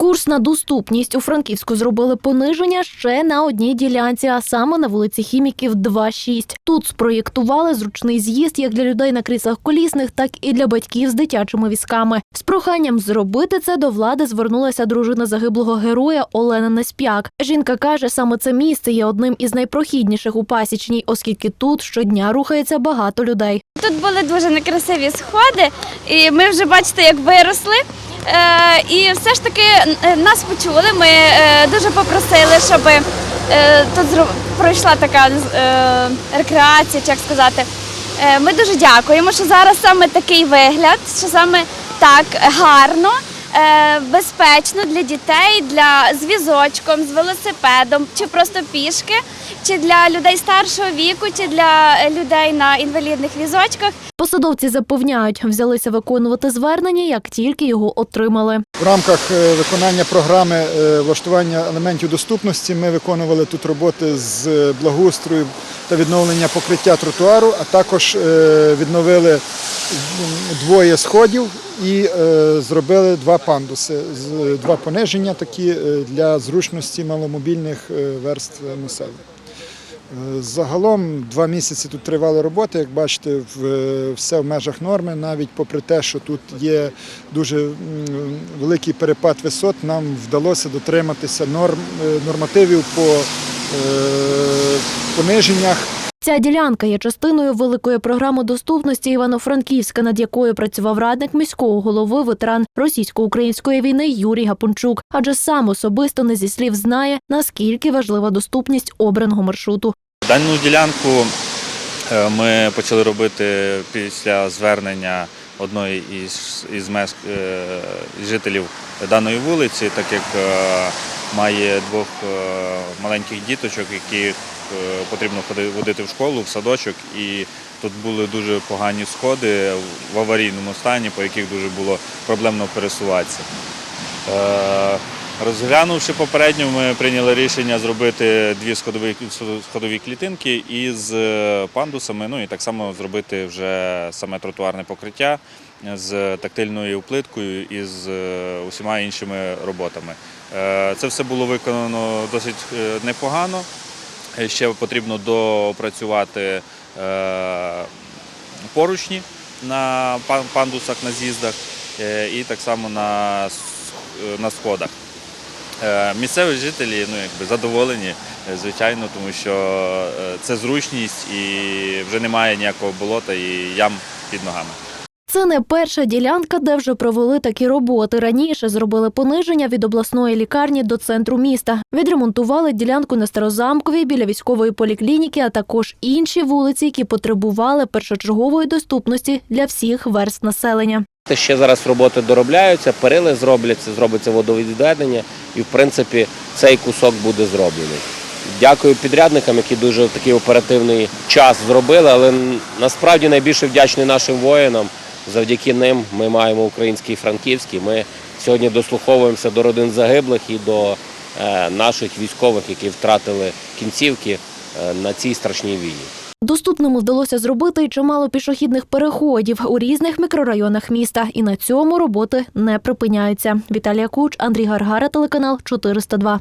Курс на доступність у Франківську зробили пониження ще на одній ділянці, а саме на вулиці Хіміків 2.6. Тут спроєктували зручний з'їзд як для людей на кріслах колісних, так і для батьків з дитячими візками. З проханням зробити це до влади звернулася дружина загиблого героя Олена Неспяк. Жінка каже, саме це місце є одним із найпрохідніших у пасічній, оскільки тут щодня рухається багато людей. Тут були дуже некрасиві сходи, і ми вже бачите, як виросли. Е, і все ж таки е, нас почули. Ми е, дуже попросили, щоб тут пройшла така рекреація, чи як сказати. Ми дуже дякуємо, що зараз саме такий вигляд, що саме так гарно. Е, Безпечно для дітей, для з візочком, з велосипедом, чи просто пішки, чи для людей старшого віку, чи для людей на інвалідних візочках. Посадовці запевняють, взялися виконувати звернення, як тільки його отримали. В рамках е, виконання програми е, влаштування елементів доступності ми виконували тут роботи з благоустрою та відновлення покриття тротуару, а також відновили двоє сходів і е, зробили два пандуси, два пониження такі е, для зручності маломобільних е, верств населення. Загалом два місяці тут тривали роботи. Як бачите, все в межах норми. Навіть попри те, що тут є дуже великий перепад висот, нам вдалося дотриматися норм нормативів по пониженнях. Ця ділянка є частиною великої програми доступності Івано-Франківська, над якою працював радник міського голови ветеран російсько-української війни Юрій Гапончук. Адже сам особисто не зі слів знає, наскільки важлива доступність обраного маршруту. Дану ділянку е, ми почали робити після звернення одної із, із мес- е, жителів даної вулиці, так як е, має двох е, маленьких діточок, яких е, потрібно водити в школу, в садочок, і тут були дуже погані сходи в аварійному стані, по яких дуже було проблемно пересуватися. Е, Розглянувши попередньо, ми прийняли рішення зробити дві сходові, сходові клітинки із пандусами, ну і так само зробити вже саме тротуарне покриття з тактильною плиткою і з е, усіма іншими роботами. Е, Це все було виконано досить е, непогано. Ще потрібно доопрацювати е, поручні на пандусах на з'їздах і так само на, сходах. Місцеві жителі ну, якби, задоволені, звичайно, тому що це зручність і вже немає ніякого болота і ям під ногами. Це не перша ділянка, де вже провели такі роботи. Раніше зробили пониження від обласної лікарні до центру міста. Відремонтували ділянку на Старозамковій біля військової поліклініки, а також інші вулиці, які потребували першочергової доступності для всіх верст населення. Ще зараз роботи доробляються, перили зробляться, зробиться водовідведення, і в принципі цей кусок буде зроблений. Дякую підрядникам, які дуже в такий оперативний час зробили, але насправді найбільше вдячний нашим воїнам. Завдяки ним ми маємо український франківський. Ми сьогодні дослуховуємося до родин загиблих і до е, наших військових, які втратили кінцівки е, на цій страшній війні. Доступними вдалося зробити чимало пішохідних переходів у різних мікрорайонах міста. І на цьому роботи не припиняються. Віталія Куч, Андрій Гаргара, телеканал 402.